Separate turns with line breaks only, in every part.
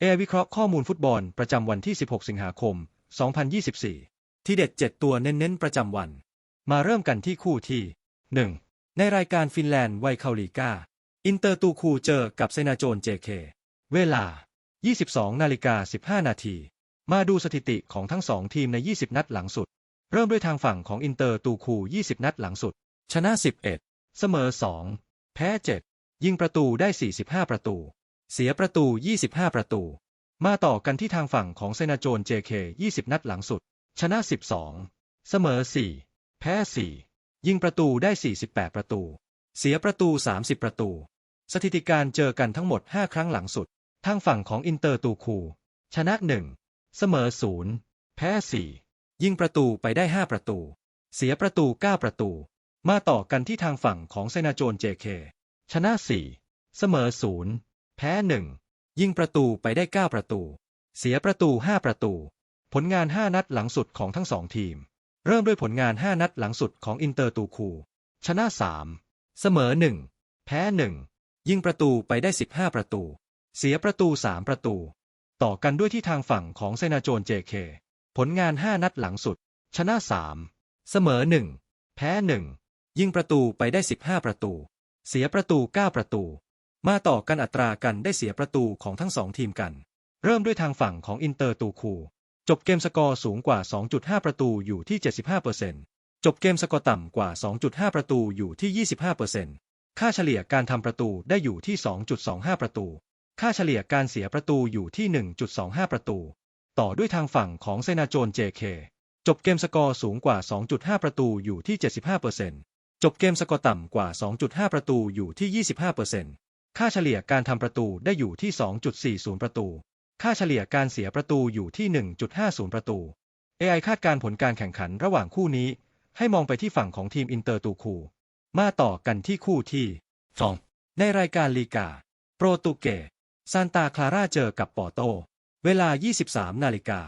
เอวิเคราะห์ข้อมูลฟุตบอลประจำวันที่ 16 สิงหาคม 2024 ที่เด็ด 7 ตัวเน้นๆ ประจำวัน มาเริ่มกันที่คู่ที่ 1. ในรายการฟินแลนด์ไวคาลีกาอินเตอร์ตูคูเจอกับเซนาโจนเจเคเวลา 22 นาฬิกา 15 นาที มาดูสถิติของทั้งสองทีมใน 20 นัดหลังสุด เริ่มด้วยทางฝั่งของอินเตอร์ตูคู 20 นัดหลังสุด ชนะ 11 เสมอ 2 แพ้ 7 ยิงประตูได้ 45 ประตู เสียประตู 25 ประตู มาต่อกันที่ทางฝั่งของเซนาโจน JK 20 นัดหลังสุด ชนะ 12 เสมอ 4 แพ้ 4 ยิงประตูได้ 48 ประตู เสียประตู 30 ประตู สถิติการเจอกันทั้งหมด 5 ครั้งหลังสุด ทางฝั่งของอินเตอร์ตูคู ชนะ 1 เสมอ 0 แพ้ 4 ยิงประตูไปได้ 5 ประตู เสียประตู 9 ประตู มาต่อกันที่ทางฝั่งของเซนาโจน JK ชนะ 4 เสมอ 0 แพ้1ยิงประตูไปได้ 9 ประตู เสียประตู 5 ประตู ผลงาน 5 นัดหลังสุดของทั้งสองทีม เริ่มด้วยผลงาน 5 นัดหลังสุดของอินเตอร์ตูคู ชนะ 3 เสมอ 1 แพ้ 1 ยิงประตูไปได้ 15 ประตู เสียประตู 3 ประตู ต่อกันด้วยที่ทางฝั่งของเซนาโจน JK ผลงาน 5 นัดหลังสุด ชนะ 3 เสมอ 1 แพ้ 1 ยิงประตูไปได้ 15 ประตู เสียประตู 9 ประตู มาต่อกันอัตรากันได้เสียประตูของทั้งสองทีมกัน เริ่มด้วยทางฝั่งของอินเตอร์ตูคู จบเกมสกอร์สูงกว่า 2.5 ประตูอยู่ที่ 75%จบเกมสกอร์ต่ำกว่า 2.5 ประตูอยู่ที่ 25%ค่าเฉลี่ยการทำประตูได้อยู่ที่ 2.25 ประตู ค่าเฉลี่ยการเสียประตูอยู่ที่ 1.25 ประตู ต่อด้วยทางฝั่งของเซนาโจน JK จบเกมสกอร์สูงกว่า 2.5 ประตูอยู่ที่ 75%จบเกมสกอร์ต่ำกว่า 2.5 ประตูอยู่ที่ 25% ค่าเฉลี่ยการทำประตูได้อยู่ที่ 2.40 ประตู ค่าเฉลี่ยการเสียประตูอยู่ที่ 1.50 ประตู AI คาดการผลการแข่งขันระหว่างคู่นี้ ให้มองไปที่ฝั่งของทีมอินเตอร์ตูคู มาต่อกันที่คู่ที่ 2 ในรายการลีกา โปรตุเกสซานตาคลาร่าเจอกับปอโต เวลา 23 นาฬิกา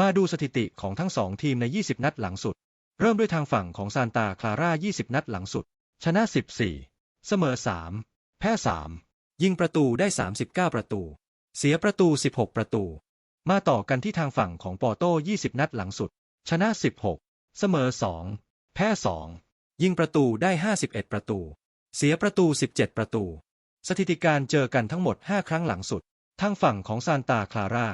มาดูสถิติของทั้งสองทีมใน 20 นัดหลังสุด เริ่มด้วยทางฝั่งของซานตาคลาร่า 20 นัดหลังสุด ชนะ 14 เสมอ 3 แพ้ 3 ยิงประตูได้ 39 ประตู เสียประตู 16 ประตู มาต่อกันที่ทางฝั่งของปอโต้ 20 นัดหลังสุด ชนะ 16 เสมอ 2 แพ้ 2 ยิงประตูได้ 51 ประตู เสียประตู 17 ประตู สถิติการเจอกันทั้งหมด 5 ครั้งหลังสุด ทางฝั่งของซานตาคลาร่า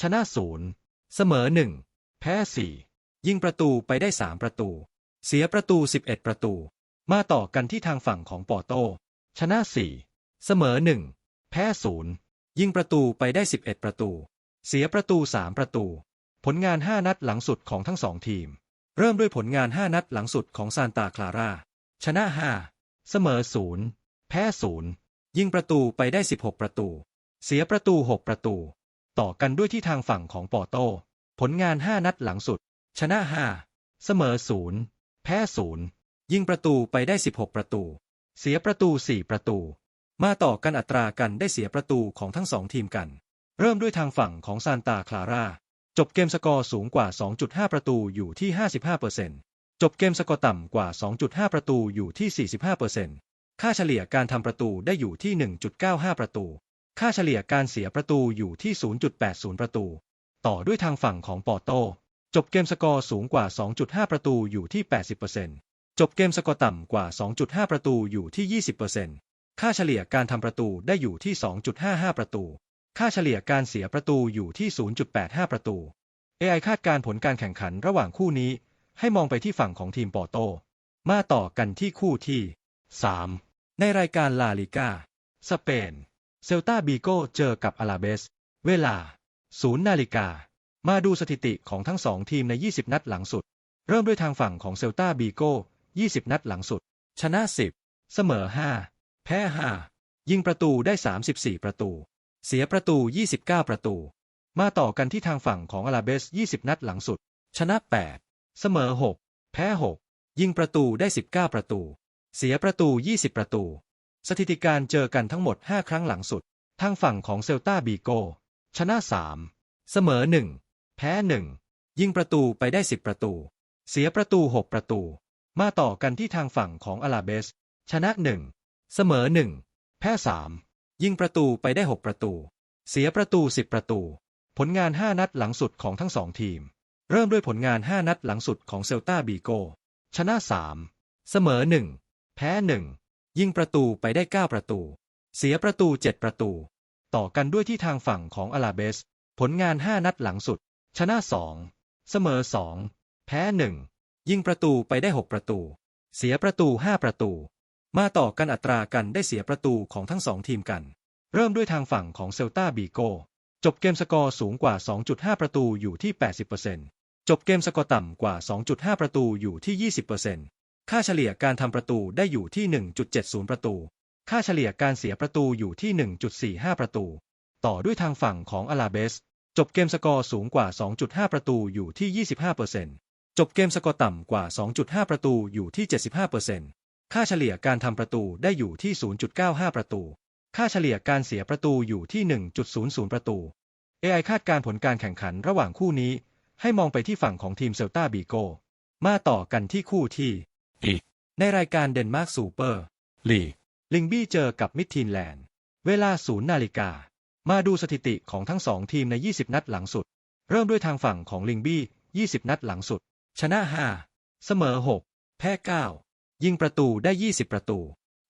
ชนะ 0 เสมอ 1 แพ้ 4 ยิงประตูไปได้ 3 ประตู เสียประตู 11 ประตู มาต่อกันที่ทางฝั่งของปอโต้ ชนะ 4 เสมอ1แพ้0ยิงประตูไปได้ 11 ประตู เสียประตู 3 ประตู ผลงาน 5 นัดหลังสุดของทั้งสองทีม เริ่มด้วยผลงาน 5 นัดหลังสุดของซานตาคลาร่า ชนะ 5 เสมอ 0 แพ้ 0 ยิงประตูไปได้ 16 ประตู เสียประตู 6 ประตู ต่อกันด้วยที่ทางฝั่งของปอโต ผลงาน 5 นัดหลังสุด ชนะ 5 เสมอ 0 แพ้ 0 ยิงประตูไปได้ 16 ประตู เสียประตู 4 ประตู มาต่อกันอัตรากันได้เสียประตูของทั้งสองทีมกัน เริ่มด้วยทางฝั่งของซานตาคลาร่า จบเกมสกอร์สูงกว่า 2.5 ประตูอยู่ที่ 55%จบเกมสกอร์ต่ำกว่า 2.5 ประตูอยู่ที่ 45%ค่าเฉลี่ยการทำประตูได้อยู่ที่ 1.95 ประตู ค่าเฉลี่ยการเสียประตูอยู่ที่ 0.80 ประตู ต่อด้วยทางฝั่งของปอโต จบเกมสกอร์สูงกว่า 2.5 ประตูอยู่ที่ 80%จบเกมสกอร์ต่ำกว่า 2.5 ประตูอยู่ที่ 20% ค่าเฉลี่ยการทำประตูได้อยู่ที่ 2.55 ประตู ค่าเฉลี่ยการเสียประตูอยู่ที่ 0.85 ประตู AI คาดการผลการแข่งขันระหว่างคู่นี้ ให้มองไปที่ฝั่งของทีมปอโต มาต่อกันที่คู่ที่ 3 ในรายการลาลิกาสเปน เซลตาบีโกเจอกับอาลาเบส เวลา 0 นาฬิกา มาดูสถิติของทั้งสองทีมใน 20 นัดหลังสุด เริ่มด้วยทางฝั่งของเซลตาบีโก20 นัดหลังสุด ชนะ 10 เสมอ 5 แพ้5ยิงประตูได้ 34 ประตู เสียประตู 29 ประตู มาต่อกันที่ทางฝั่งของอาราเบส 20 นัดหลังสุด ชนะ 8 เสมอ 6 แพ้ 6 ยิงประตูได้ 19 ประตู เสียประตู 20 ประตู สถิติการเจอกันทั้งหมด 5 ครั้งหลังสุด ทางฝั่งของเซลตาบีโก ชนะ 3 เสมอ 1 แพ้ 1 ยิงประตูไปได้ 10 ประตู เสียประตู 6 ประตู มาต่อกันที่ทางฝั่งของอาราเบส ชนะ 1 เสมอ1แพ้3ยิงประตูไปได้6ประตู เสียประตู10ประตู ผลงาน5นัดหลังสุดของทั้งสองทีม เริ่มด้วยผลงาน5นัดหลังสุดของเซลตาบีโก ชนะ3เสมอ1แพ้1ยิงประตูไปได้9ประตู เสียประตู7ประตู ต่อกันด้วยที่ทางฝั่งของอาลาเบส ผลงาน5นัดหลังสุด ชนะ2เสมอ2แพ้1ยิงประตูไปได้6ประตู เสียประตู5ประตู มาต่อกันอัตรากันได้เสียประตูของทั้งสองทีมกัน เริ่มด้วยทางฝั่งของเซลตาบีโก จบเกมสกอร์สูงกว่า 2.5 ประตูอยู่ที่ 80%จบเกมสกอร์ต่ำกว่า 2.5 ประตูอยู่ที่ 20%ค่าเฉลี่ยการทำประตูได้อยู่ที่ 1.70 ประตู ค่าเฉลี่ยการเสียประตูอยู่ที่ 1.45 ประตู ต่อด้วยทางฝั่งของอาลาเบส จบเกมสกอร์สูงกว่า 2.5 ประตูอยู่ที่ 25%จบเกมสกอร์ต่ำกว่า 2.5 ประตูอยู่ที่ 75% ค่าเฉลี่ยการทำประตูได้อยู่ที่ 0.95 ประตู ค่าเฉลี่ยการเสียประตูอยู่ที่ 1.00 ประตู AI คาดการผลการแข่งขันระหว่างคู่นี้ ให้มองไปที่ฝั่งของทีมเซลตาบีโก มาต่อกันที่คู่ที่
อีก
ในรายการเดนมาร์กซูเปอร์
ลีก
ลิงบี้เจอกับมิดทีนแลนด์ เวลาศูนย์นาฬิกา มาดูสถิติของทั้งสองทีมใน 20 นัดหลังสุด เริ่มด้วยทางฝั่งของลิงบี้ 20 นัดหลังสุด ชนะ 5 เสมอ 6 แพ้ 9 ยิงประตูได้ 20 ประตู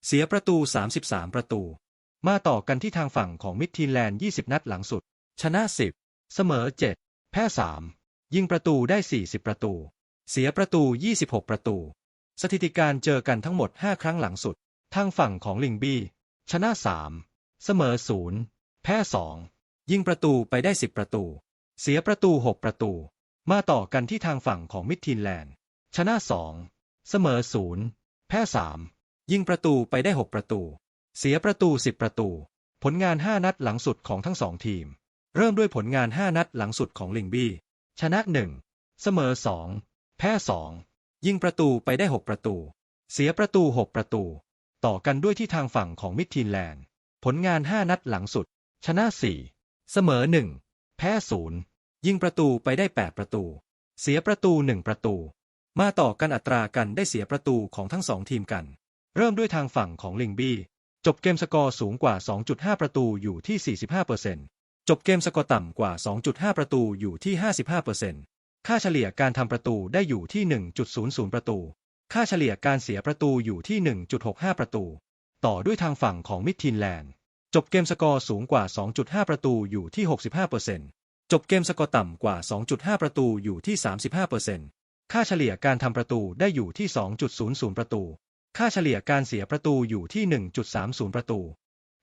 เสียประตู 33 ประตู มาต่อกันที่ทางฝั่งของมิดทีนแลนด์ 20 นัดหลังสุด ชนะ 10 เสมอ 7 แพ้ 3 ยิงประตูได้ 40 ประตู เสียประตู 26 ประตู สถิติการเจอกันทั้งหมด 5 ครั้งหลังสุด ทางฝั่งของลิงบี้ ชนะ 3 เสมอ 0 แพ้ 2 ยิงประตูไปได้ 10 ประตู เสียประตู 6 ประตู มาต่อกันที่ทางฝั่งของมิดทีนแลนด์ ชนะ 2 เสมอ0แพ้3ยิงประตูไปได้6ประตู เสียประตู10ประตู ผลงาน5นัดหลังสุดของทั้งสองทีม เริ่มด้วยผลงาน5นัดหลังสุดของลิงบี้ ชนะ1เสมอ2แพ้2ยิงประตูไปได้6ประตู เสียประตู6ประตู ต่อกันด้วยที่ทางฝั่งของมิดทีนแลนด์ ผลงาน5นัดหลังสุด ชนะ4เสมอ1แพ้0ยิงประตูไปได้8ประตู เสียประตู1ประตู มาต่อกันอัตรากันได้เสียประตูของทั้งสองทีมกัน เริ่มด้วยทางฝั่งของลิงบี้ จบเกมสกอร์สูงกว่า 2.5 ประตูอยู่ที่ 45%จบเกมสกอร์ต่ำกว่า 2.5 ประตูอยู่ที่ 55%ค่าเฉลี่ยการทำประตูได้อยู่ที่ 1.00 ประตู ค่าเฉลี่ยการเสียประตูอยู่ที่ 1.65 ประตู ต่อด้วยทางฝั่งของมิดทีนแลนด์ จบเกมสกอร์สูงกว่า 2.5 ประตูอยู่ที่ 65%จบเกมสกอร์ต่ำกว่า 2.5 ประตูอยู่ที่ 35% ค่าเฉลี่ยการทำประตูได้อยู่ที่ 2.00 ประตู ค่าเฉลี่ยการเสียประตูอยู่ที่ 1.30 ประตู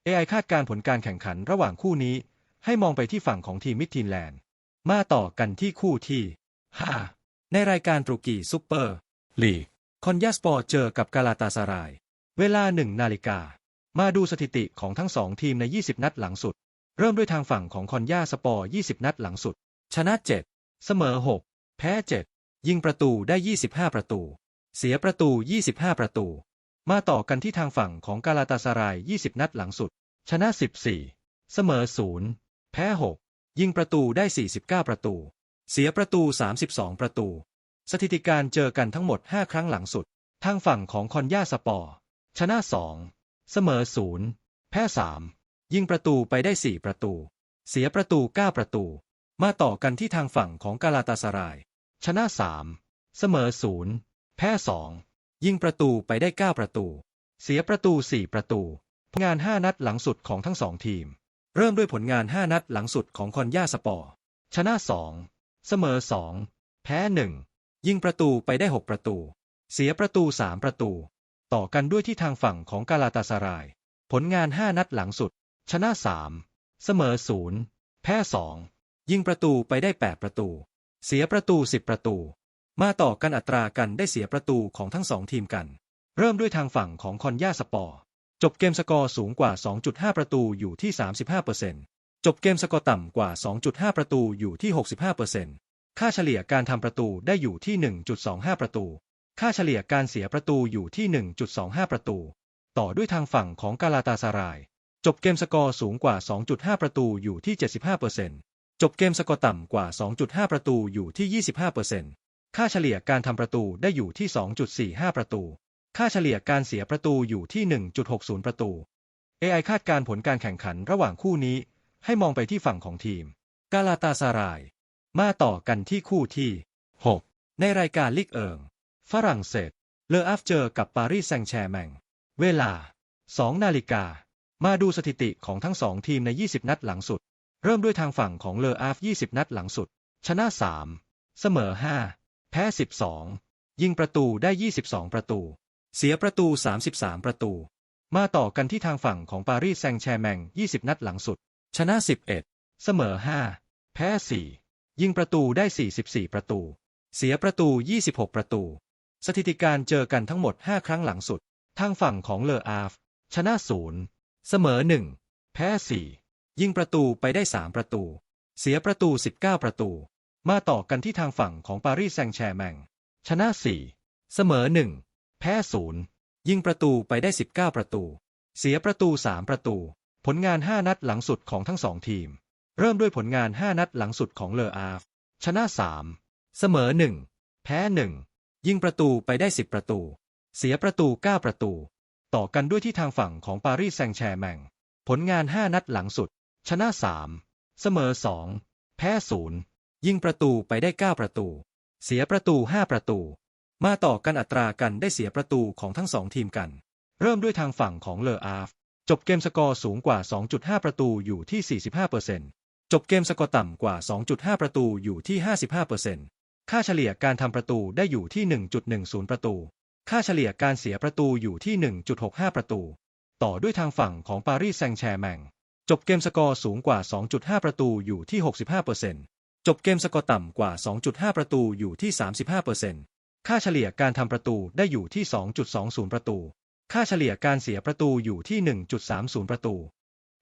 AI คาดการผลการแข่งขันระหว่างคู่นี้ ให้มองไปที่ฝั่งของทีมมิดทีนแลนด์ มาต่อกันที่คู่ที่ 5 ในรายการตรุกีซุปเปอร์
ลีก
คอนยาสปอร์เจอกับกาลาตาสาราย เวลาหนึ่งนาฬิกา มาดูสถิติของทั้งสองทีมใน 20 นัดหลังสุด เริ่มด้วยทางฝั่งของคอนยาสปอร์ 20 นัดหลังสุด ชนะ 7 เสมอ 6 แพ้7 ยิงประตูได้ 25 ประตู เสียประตู 25 ประตู มาต่อกันที่ทางฝั่งของกาลาตาสาราย 20 นัดหลังสุด ชนะ 14 เสมอ 0 แพ้ 6 ยิงประตูได้ 49 ประตู เสียประตู 32 ประตู สถิติการเจอกันทั้งหมด 5 ครั้งหลังสุด ทางฝั่งของคอนยาสปอร์ ชนะ 2 เสมอ 0 แพ้ 3 ยิงประตูไปได้ 4 ประตู เสียประตู 9 ประตู มาต่อกันที่ทางฝั่งของกาลาตาสาราย ชนะ3เสมอ0แพ้2ยิงประตูไปได้9ประตู เสียประตู4ประตู งาน5นัดหลังสุดของทั้งสองทีม เริ่มด้วยผลงาน5นัดหลังสุดของคอนยาสปอร์ชนะ2เสมอ2แพ้1ยิงประตูไปได้6ประตู เสียประตู3ประตู ต่อกันด้วยที่ทางฝั่งของกาลาตาสาราย ผลงาน5นัดหลังสุด ชนะ3เสมอ0แพ้2ยิงประตูไปได้8ประตู เสียประตู10ประตู มาต่อกันอัตรากันได้เสียประตูของทั้งสองทีมกัน เริ่มด้วยทางฝั่งของคอนยาสปอร์ จบเกมสกอร์สูงกว่า 2.5 ประตูอยู่ที่ 35%จบเกมสกอร์ต่ำกว่า 2.5 ประตูอยู่ที่ 65%ค่าเฉลี่ยการทำประตูได้อยู่ที่ 1.25 ประตู ค่าเฉลี่ยการเสียประตูอยู่ที่ 1.25 ประตู ต่อด้วยทางฝั่งของกาลาตาสาราย จบเกมสกอร์สูงกว่า 2.5 ประตูอยู่ที่ 75% จบเกมสกอร์ต่ำกว่า 2.5 ประตูอยู่ที่ 25%ค่าเฉลี่ยการทำประตูได้อยู่ที่ 2.45 ประตู ค่าเฉลี่ยการเสียประตูอยู่ที่ 1.60 ประตู AI คาดการผลการแข่งขันระหว่างคู่นี้ ให้มองไปที่ฝั่งของทีม กาลาตาซาราย มาต่อกันที่คู่ที่ 6 ในรายการลีกเอิง ฝรั่งเศส เลออัฟเจอกับปารีสแซงแชร์แมง เวลา 2 นาฬิกา มาดูสถิติของทั้งสองทีมใน 20 นัดหลังสุด เริ่มด้วยทางฝั่งของเลออัฟ20 นัดหลังสุด ชนะ 3 เสมอ 5 แพ้ 12 ยิงประตูได้ 22 ประตู เสียประตู 33 ประตู มาต่อกันที่ทางฝั่งของปารีสแซงต์แชร์แมง 20 นัดหลังสุด ชนะ 11 เสมอ 5 แพ้ 4 ยิงประตูได้ 44 ประตู เสียประตู 26 ประตู สถิติการเจอกันทั้งหมด 5 ครั้งหลังสุด ทางฝั่งของเลออาฟ ชนะ 0 เสมอ 1 แพ้ 4 ยิงประตูไปได้ 3 ประตู เสียประตู 19 ประตู มาต่อกันที่ทางฝั่งของปารีสแซงต์แชร์แมง ชนะ 4 เสมอ 1 แพ้ 0 ยิงประตูไปได้ 19 ประตู เสียประตู 3 ประตู ผลงาน 5 นัดหลังสุดของทั้งสองทีม เริ่มด้วยผลงาน 5 นัดหลังสุดของเลออาฟ ชนะ 3 เสมอ 1 แพ้ 1 ยิงประตูไปได้ 10 ประตู เสียประตู 9 ประตู ต่อกันด้วยที่ทางฝั่งของปารีสแซงต์แชร์แมง ผลงาน 5 นัดหลังสุด ชนะ3เสมอ2แพ้0ยิงประตูไปได้9ประตู เสียประตู5ประตู มาต่อกันอัตรากันได้เสียประตูของทั้งสองทีมกัน เริ่มด้วยทางฝั่งของเลออาฟ จบเกมสกอร์สูงกว่า 2.5 ประตูอยู่ที่ 45%จบเกมสกอร์ต่ำกว่า 2.5 ประตูอยู่ที่ 55%ค่าเฉลี่ยการทำประตูได้อยู่ที่ 1.10 ประตู ค่าเฉลี่ยการเสียประตูอยู่ที่ 1.65 ประตู ต่อด้วยทางฝั่งของปารีสแซงต์แชร์แมง จบเกมสกอร์สูงกว่า 2.5 ประตูอยู่ที่ 65%จบเกมสกอร์ต่ำกว่า 2.5 ประตูอยู่ที่ 35%ค่าเฉลี่ยการทำประตูได้อยู่ที่ 2.20 ประตู ค่าเฉลี่ยการเสียประตูอยู่ที่ 1.30 ประตู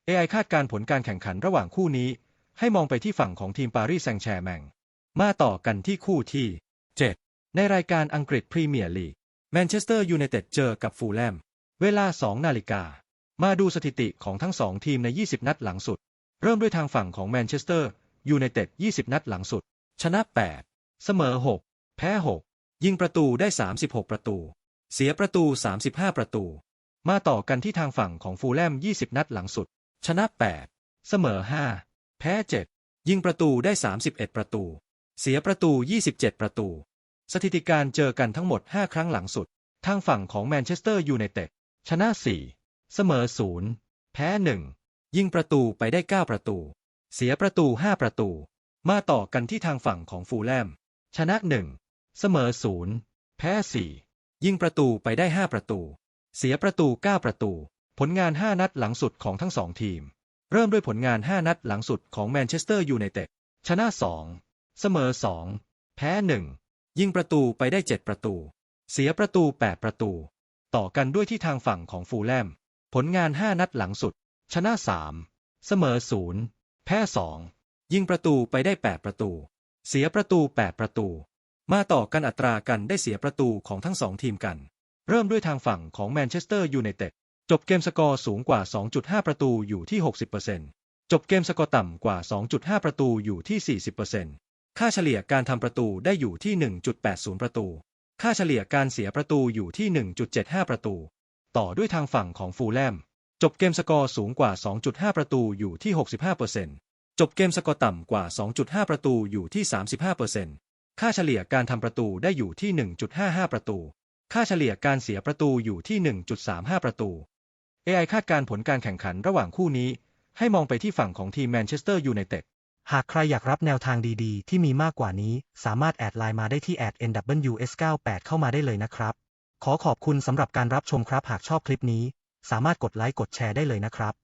AI คาดการผลการแข่งขันระหว่างคู่นี้ ให้มองไปที่ฝั่งของทีมปารีสแซงแชร์แมง มาต่อกันที่คู่ที่ 7 ในรายการอังกฤษพรีเมียร์ลีกแมนเชสเตอร์ยูไนเต็ดเจอกับฟูลแลม เวลา 2 นาฬิกา มาดูสถิติของทั้งสองทีมใน 20 นัดหลังสุด เริ่มด้วยทางฝั่งของแมนเชสเตอร์ยูไนเต็ด 20 นัดหลังสุด ชนะ 8 เสมอ 6 แพ้ 6 ยิงประตูได้ 36 ประตู เสียประตู 35 ประตู มาต่อกันที่ทางฝั่งของฟูลแลม 20 นัดหลังสุด ชนะ 8 เสมอ 5 แพ้ 7 ยิงประตูได้ 31 ประตู เสียประตู 27 ประตู สถิติการเจอกันทั้งหมด 5 ครั้งหลังสุด ทางฝั่งของแมนเชสเตอร์ยูไนเต็ดชนะ 4 เสมอ0แพ้1ยิงประตูไปได้ 9 ประตู เสียประตู 5 ประตู มาต่อกันที่ทางฝั่งของฟูลแลม ชนะ 1 เสมอ 0 แพ้ 4 ยิงประตูไปได้ 5 ประตู เสียประตู 9 ประตู ผลงาน 5 นัดหลังสุดของทั้งสองทีม เริ่มด้วยผลงาน 5 นัดหลังสุดของแมนเชสเตอร์ยูไนเต็ด ชนะ 2 เสมอ 2 แพ้ 1 ยิงประตูไปได้ 7 ประตู เสียประตู 8 ประตู ต่อกันด้วยที่ทางฝั่งของฟูลแลม ผลงาน 5 นัดหลังสุด ชนะ 3 เสมอ 0 แพ้ 2 ยิงประตูไปได้ 8 ประตู เสียประตู 8 ประตู มาต่อกันอัตรากันได้เสียประตูของทั้งสองทีมกัน เริ่มด้วยทางฝั่งของแมนเชสเตอร์ยูไนเต็ดจบเกมสกอร์สูงกว่า 2.5 ประตูอยู่ที่ 60%จบเกมสกอร์ต่ำกว่า 2.5 ประตูอยู่ที่ 40%ค่าเฉลี่ยการทำประตูได้อยู่ที่ 1.80 ประตู ค่าเฉลี่ยการเสียประตูอยู่ที่ 1.75 ประตู ต่อด้วยทางฝั่งของฟูลแลม จบเกมสกอร์สูงกว่า 2.5 ประตูอยู่ที่ 65%จบเกมสกอร์ต่ำกว่า 2.5 ประตูอยู่ที่ 35%ค่าเฉลี่ยการทำประตูได้อยู่ที่ 1.55 ประตู ค่าเฉลี่ยการเสียประตูอยู่ที่ 1.35 ประตู AI คาดการผลการแข่งขันระหว่างคู่นี้ ให้มองไปที่ฝั่งของทีมแมนเชสเตอร์ยูไนเต็ด
หากใครอยากรับแนวทางดีๆ ที่มีมากกว่านี้ สามารถแอดไลน์มาได้ที่ @nws98 เข้ามาได้เลยนะครับ ขอขอบคุณสำหรับการรับชมครับหากชอบคลิปนี้ สามารถกดไลค์กดแชร์ได้เลยนะครับ